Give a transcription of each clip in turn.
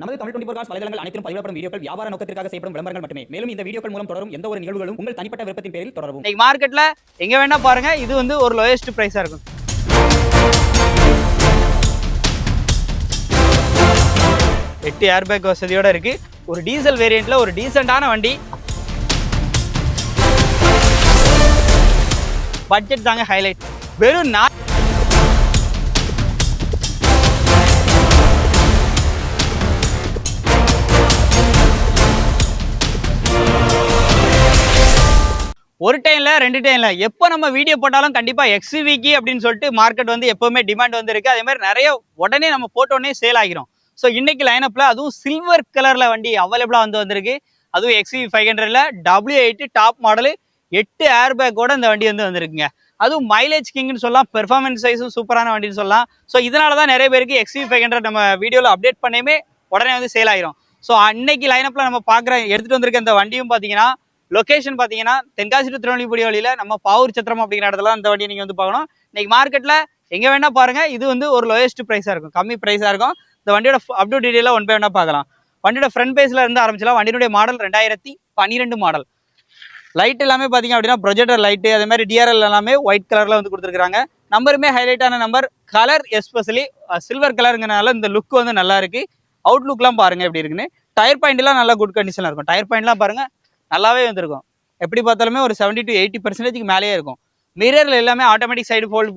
நமது Tamil twenty four cos வலைதளங்கள் அனைத்தும் பதிவிடப்படும் வீடியோக்கள் வியாபார நோக்கத்திற்காக செய்யப்படும் விளம்பரங்கள் மட்டுமே. மேலும் இந்த வீடியோக்கள் மூலம் தொடரும் எந்த ஒரு நிகழ்வுகளும் உங்கள் தனிப்பட்ட விருப்பத்தின் பேரில் தொடரும் இன்னைக்கு மார்க்கெட்ல எங்க வேணா பாருங்க இது வந்து ஒரு லோயஸ்ட் பிரைஸா இருக்கும். எட்டு ஏர்பேக் வசதியோட இருக்கு. ஒரு டீசல் வேரியண்ட்ல ஒரு டீசெண்டான வண்டி. பட்ஜெட் தாங்க ஹைலைட் வெறும் நா ஒரு டைம்ல ரெண்டு டைம்ல எப்போ நம்ம வீடியோ போட்டாலும் கண்டிப்பா எக்ஸ்விக்கு அப்படின்னு சொல்லிட்டு மார்க்கெட் வந்து எப்பவுமே டிமாண்ட் வந்து இருக்கு. அதே மாதிரி நிறைய உடனே நம்ம போட்டோடனே சேல் ஆகிரும். ஸோ இன்னைக்கு லைனப்பில் அதுவும் சில்வர் கலர்ல வண்டி அவைலபிளா வந்து வந்திருக்கு. அதுவும் எக்ஸ்வி ஃபைவ் ஹண்ட்ரட்ல டபிள்யூ எயிட் டாப் மாடலு எட்டு ஏர் பேக்கோட இந்த வண்டி வந்து வந்திருக்குங்க. அதுவும் மைலேஜ் கிங்னு சொல்லலாம் பெர்ஃபார்மன்ஸ் சைஸும் சூப்பரான வண்டின்னு சொல்லலாம். ஸோ இதனால தான் நிறைய பேருக்கு எக்ஸ்வி ஃபைவ் ஹண்ட்ரட் நம்ம வீடியோவில் அப்டேட் பண்ணியுமே உடனே வந்து சேல் ஆயிரும். ஸோ அன்னைக்கு லைனப்பில் நம்ம பார்க்குற எடுத்துகிட்டு வந்திருக்க இந்த வண்டியும் பார்த்தீங்கன்னா லொகேஷன் பார்த்தீங்கன்னா தென்காசி டு திருநெல்வேலி வழியில் நம்ம பாவூர் சத்திரம் அப்படிங்கிற இடத்துல தான் இந்த வண்டியை நீங்கள் வந்து பார்க்கணும். இன்னைக்கு மார்க்கெட்டில் எங்கே வேணால் பாருங்க இது வந்து ஒரு லோயஸ்ட் ப்ரைஸாக இருக்கும். கம்மி ப்ரைஸாக இருக்கும். இந்த வண்டியோட அப் டு டீட்டெயிலாக ஒன் பை ஒன்றா பார்க்கலாம். வண்டியோட ஃப்ரண்ட் பேஸில் இருந்து ஆரம்பிச்சலாம் வண்டியுடைய மாடல் ரெண்டாயிரத்தி பன்னிரெண்டு மாடல் லைட் எல்லாமே பார்த்தீங்க அப்படின்னா ப்ரொஜெக்டர் லைட்டு அதே மாதிரி டிஆர்எல் எல்லாமே ஒயிட் கலரில் வந்து கொடுத்துருக்காங்க நம்பருமே ஹைலைட்டான நம்பர் கலர் எஸ்பெஷலி சில்வர் கலருங்கிறனால இந்த லுக் வந்து நல்லா இருக்குது அவுட்லுக்லாம் பாருங்க எப்படி இருக்குன்னு. டயர் பாயிண்ட்லாம் நல்லா குட் கண்டிஷனில் இருக்கும். டயர் பாயிண்ட்லாம் பாருங்க நல்லாவே வந்திருக்கும். எப்படி பார்த்தாலுமே ஒரு செவன்ட்டி டு எயிட்டி பர்சன்டேஜ்க்கு மேலேயே இருக்கும். மிரரில் எல்லாமே ஆட்டோமேட்டிக் சைடு ஃபோல்ட்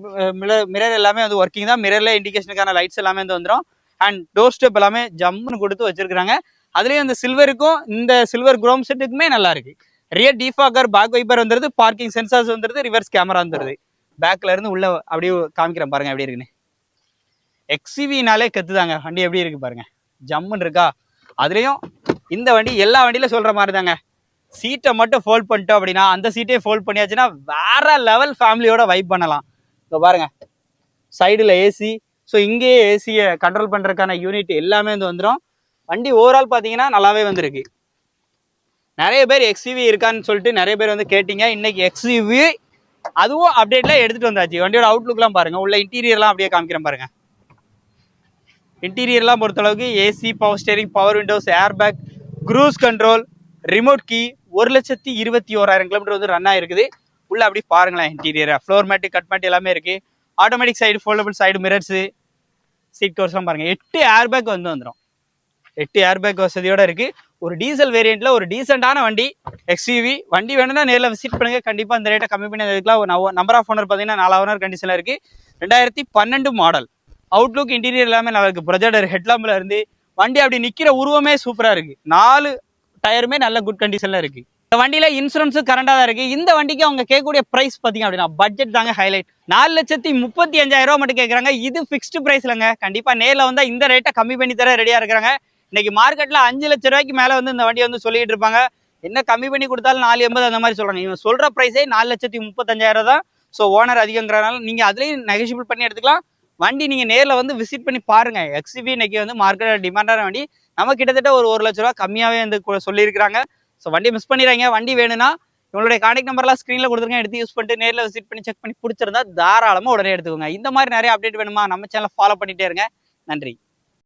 மிரர் எல்லாமே வந்து ஒர்க்கிங் தான். மிரரில் இண்டிகேஷனுக்கான லைட்ஸ் எல்லாமே வந்து வந்துடும் அண்ட் டோர் ஸ்டெப் எல்லாமே ஜம்முன்னு கொடுத்து வச்சிருக்காங்க அதுலேயும் இந்த சில்வருக்கும் இந்த சில்வர் குரோம் செட்டுக்குமே நல்லா இருக்கு. ரியர் டீஃபாக்கர் பேக் வைப்பர் வந்துருது. பார்க்கிங் சென்சார்ஸ் வந்துருது. ரிவர்ஸ் கேமரா வந்துருது. பேக்ல இருந்து உள்ள அப்படியே காமிக்கிறேன் பாருங்க எப்படி இருக்குன்னு. எக்ஸிவினாலே கத்துதாங்க. வண்டி எப்படி இருக்கு பாருங்க. ஜம்முன்னு இருக்கா? அதுலேயும் இந்த வண்டி எல்லா வண்டியில சொல்ற மாதிரி தாங்க சீட்டை மட்டும் ஃபோல்ட் பண்ணிட்டோம் அப்படின்னா அந்த சீட்டே ஃபோல்ட் பண்ணியாச்சுன்னா வேற லெவல் ஃபேமிலியோட வைப் பண்ணலாம். இப்போ பாருங்க. சைடில் ஏசி ஸோ இங்கேயே ஏசியை கண்ட்ரோல் பண்ணுறதுக்கான யூனிட் எல்லாமே வந்து வந்துடும் வண்டி ஓவரால் பார்த்தீங்கன்னா நல்லாவே வந்திருக்கு. நிறைய பேர் எக்ஸ்யூவி இருக்கான்னு சொல்லிட்டு நிறைய பேர் வந்து கேட்டீங்க. இன்னைக்கு எக்ஸ்யூவி அதுவும் அப்டேட்ல எடுத்துட்டு வந்தாச்சு. வண்டியோட அவுட்லுக்லாம் பாருங்க. உள்ள இன்டீரியர்லாம் அப்படியே காமிக்கிறேன் பாருங்க. இன்டீரியர்லாம் பொறுத்தளவுக்கு AC power steering power windows air bag cruise control remote key ஒரு லட்சத்தி இருபத்தி ஓராயிரம் கிலோமீட்டர் வந்து ரன் ஆயிருக்குது. உள்ள அப்படி பாருங்களேன் interior floor mat cut mat எல்லாமே இருக்கு. Automatic side foldable side mirrors seat கவர்ஸ்லாம் பாருங்க. எட்டு ஏர் பேக் வந்து வந்துடும் எட்டு ஏர் பேக் வசதியோட இருக்கு. ஒரு டீசல் வேரியண்ட்ல ஒரு டீசெண்டான வண்டி எக்ஸ்யூவி வண்டி வேணும்னா நேரில் விசிட் பண்ணுங்க. கண்டிப்பா இந்த ரேட்டை கம்மி பண்ணி அதுக்கெல்லாம் நம்பர் ஆஃப் ஓனர் பார்த்தீங்கன்னா நாலு ஓனர் கண்டிஷனில் இருக்கு. ரெண்டாயிரத்தி பன்னெண்டு மாடல் அவுட்லுக் இன்டீரியர் எல்லாமே நல்லா இருக்கு. ப்ரொஜெக்டர் ஹெட்லாம்பில் இருந்து வண்டி அப்படி நிற்கிற உருவமே சூப்பராக இருக்கு. நாலு டயருமே நல்ல குட் கண்டிஷனில் இருக்கு. இந்த வண்டியில இன்சூரன்ஸும் கரண்டாக தான் இருக்கு. இந்த வண்டிக்கு அவங்க கேட்கக்கூடிய பிரைஸ் பார்த்தீங்க அப்படின்னா பட்ஜெட் தாங்க ஹைலைட் நாலு லட்சத்தி முப்பத்தி அஞ்சாயிரம் ரூபா மட்டும் கேட்குறாங்க. இது ஃபிக்ஸ்டு ப்ரைஸ்லங்க கண்டிப்பாக நேரில் வந்தால் இந்த ரேட்டை கம்மி பண்ணி தர ரெடியாக இருக்கிறாங்க. இன்னைக்கு மார்க்கெட்டில் அஞ்சு லட்ச ரூபாய்க்கு மேலே வந்து இந்த வண்டியை வந்து சொல்லிட்டு இருப்பாங்க. என்ன கம்மி பண்ணி கொடுத்தாலும் நாலு எண்பது அந்த மாதிரி சொல்கிறாங்க இவன் சொல்கிற ப்ரைஸே நாலு லட்சத்தி முப்பத்தஞ்சாயிரம் தான். ஸோ ஓனர் அதிகங்கிறனால நீங்க அதுலேயும் நெகோஷியபிள் பண்ணி எடுத்துக்கலாம். வண்டி நீங்கள் நேரில் வந்து விசிட் பண்ணி பாருங்கள் எக்ஸிபி இன்னைக்கு வந்து மார்க்கெட் டிமாண்டான வண்டி. நம்ம கிட்டத்தட்ட ஒரு ஒரு லட்ச ரூபா கம்மியாகவே வந்து சொல்லியிருக்கிறாங்க. ஸோ வண்டி மிஸ் பண்ணிடுறாங்க வண்டி வேணும்னா உங்களுடைய கான்டாக்ட் நம்பர்லாம் ஸ்க்ரீனில் கொடுத்துருங்க. எடுத்து யூஸ் பண்ணிட்டு நேரில் விசிட் பண்ணி செக் பண்ணி பிடிச்சிருந்தா தாராளமாக உடனே எடுத்துக்கோங்க. இந்த மாதிரி நிறைய அப்டேட் வேணுமா? நம்ம சேனலை ஃபாலோ பண்ணிகிட்டே இருங்க. நன்றி.